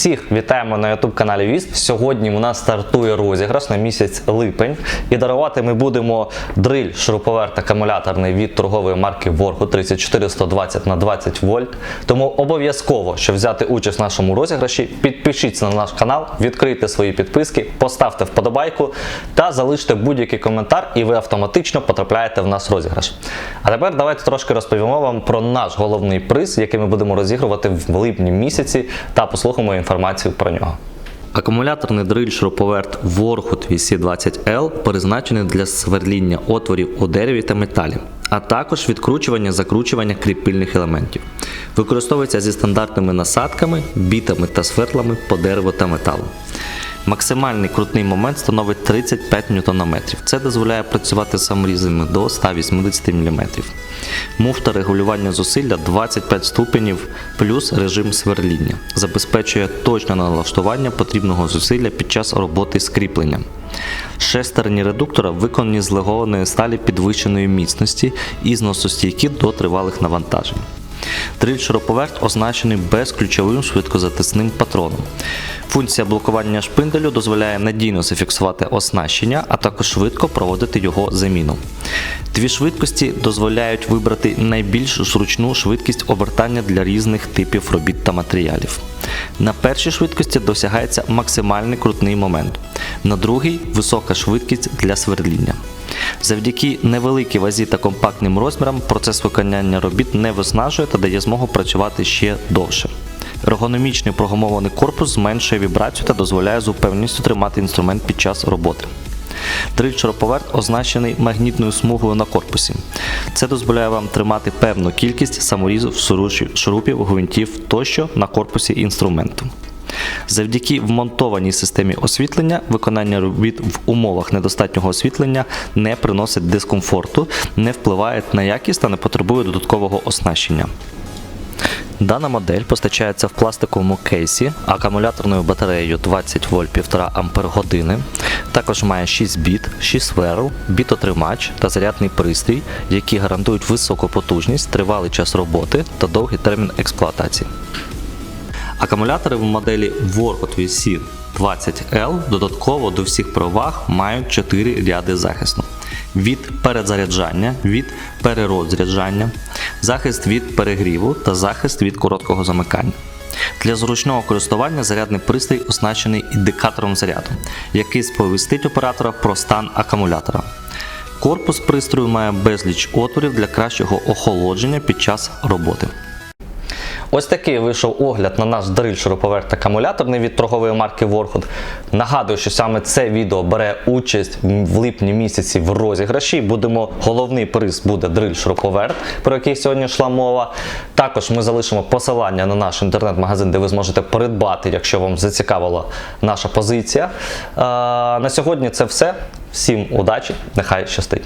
Всіх вітаємо на youtube каналі Вісп. Сьогодні у нас стартує розіграш на місяць липень. І дарувати ми будемо дриль шуруповерт акумуляторний від торгової марки Воргу 34120 на 20 вольт. Тому обов'язково, щоб взяти участь в нашому розіграші, підпишіться на наш канал, відкрийте свої підписки, поставте вподобайку та залиште будь-який коментар, і ви автоматично потрапляєте в наш розіграш. А тепер давайте трошки розповімо вам про наш головний приз, який ми будемо розігрувати в липні місяці, та послухаємо інформацію про нього. Акумуляторний дриль шуруповерт Warhood VC20L призначений для сверління отворів у дереві та металі, а також відкручування закручування кріпильних елементів. Використовується зі стандартними насадками, бітами та свердлами по дереву та металу. Максимальний крутний момент становить 35 Нм. Це дозволяє працювати саморізами до 180 мм. Муфта регулювання зусилля 25 ступенів плюс режим сверління. Забезпечує точне налаштування потрібного зусилля під час роботи з. Шестерні редуктора виконані з легованої сталі підвищеної міцності і зносостійкі до тривалих навантажень. Дриль шуруповерт означений безключовим швидкозатисним патроном. Функція блокування шпинделю дозволяє надійно зафіксувати оснащення, а також швидко проводити його заміну. Дві швидкості дозволяють вибрати найбільш зручну швидкість обертання для різних типів робіт та матеріалів. На першій швидкості досягається максимальний крутний момент, на другій висока швидкість для свердління. Завдяки невеликій вазі та компактним розмірам процес виконання робіт не виснажує та дає змогу працювати ще довше. Ергономічний програмований корпус зменшує вібрацію та дозволяє з упевненістю тримати інструмент під час роботи. Дриль шуруповерт означений магнітною смугою на корпусі. Це дозволяє вам тримати певну кількість саморізів, шурупів, гвинтів тощо на корпусі інструменту. Завдяки вмонтованій системі освітлення, виконання робіт в умовах недостатнього освітлення не приносить дискомфорту, не впливає на якість та не потребує додаткового оснащення. Дана модель постачається в пластиковому кейсі акумуляторною батареєю 20 вольт 1,5 ампер години. Також має 6 біт, 6 сверл, бітотримач та зарядний пристрій, які гарантують високу потужність, тривалий час роботи та довгий термін експлуатації. Акумулятори в моделі Warhol VC 20L додатково до всіх проваг мають 4 ряди захисту. Від передзаряджання, від перерозряджання, захист від перегріву та захист від короткого замикання. Для зручного користування зарядний пристрій оснащений індикатором заряду, який сповістить оператора про стан акумулятора. Корпус пристрою має безліч отворів для кращого охолодження під час роботи. Ось такий вийшов огляд на наш дриль шуруповерт акумуляторний від торгової марки Warhood. Нагадую, що саме це відео бере участь в липні місяці в розіграші. Будемо головний приз буде дриль шуруповерт, про який сьогодні йшла мова. Також ми залишимо посилання на наш інтернет-магазин, де ви зможете придбати, якщо вам зацікавила наша позиція. На сьогодні це все. Всім удачі, нехай щастить.